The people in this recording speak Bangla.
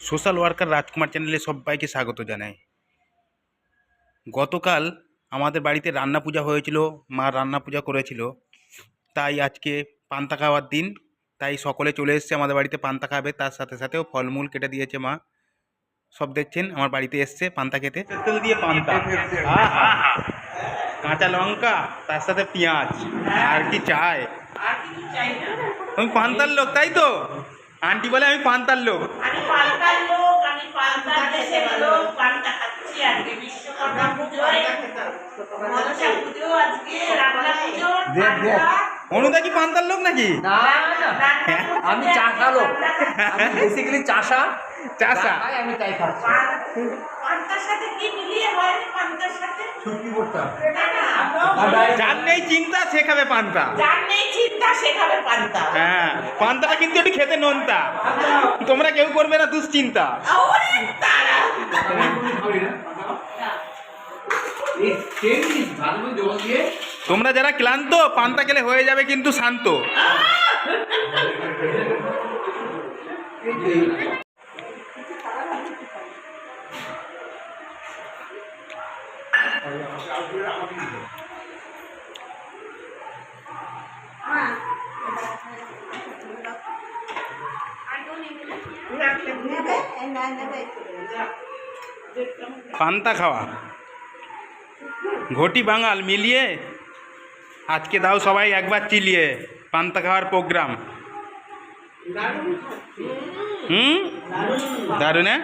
সোশ্যাল ওয়ার্কার রাজকুমার চ্যানেলে সবাইকে স্বাগত জানাই। গতকাল আমাদের বাড়িতে রান্না পূজা হয়েছিল মা রান্না পূজা করেছিল। তাই আজকে পান্তা খাওয়ার দিন তাই সকলে চলে এসেছে আমাদের বাড়িতে পান্তা খাবে তার সাথে সাথেও ফলমূল কেটে দিয়েছে মা। সব দেখছেন আমার বাড়িতে এসছে পান্তা খেতে। তেল দিয়ে পান্তা। কাঁচা লঙ্কা তার সাথে পেঁয়াজ আর কি চাই? তুমি পান্তার লোক তাই তো? আন্টি বলে আমি পান্তার লোক। আমি পাল্টার লোক আমি পাল্টার দেশের লোক পাল্টা খাচ্ছি আজকে বিশ্বকর্মা পুজোয় মনসা পুজো আজকে রান্না পুজো অনুদা কি পান্তার লোক নাকি? না না আমি চাষা লোক। আমি বেসিক্যালি চাষা। চাষা? আমি তাই খাচ্ছি। পান্তার সাথে কি মিলিয়ে হয় পান্তার সাথে? শুটকি করতাম না, না, আর ডাইরেক্ট- যার নেই চিন্তা সে খাবে পান্তা। যার নেই চিন্তা সেখানে পান্তা। হ্যাঁ পান্তাটা কিন্তু একটু খেতে নোনতা। তোমরা কেউ করবে না দুশ্চিন্তা। তোমরা যারা ক্লান্ত পান্তা খেলে হয়ে যাবে কিন্তু শান্ত। পান্তা খাওয়া ঘটি বাঙাল মিলিয়ে আজকে দাও সবাই একবার চিলিয়ে পান্তা খাওয়ার প্রোগ্রাম হুম দারুণ হ্যাঁ?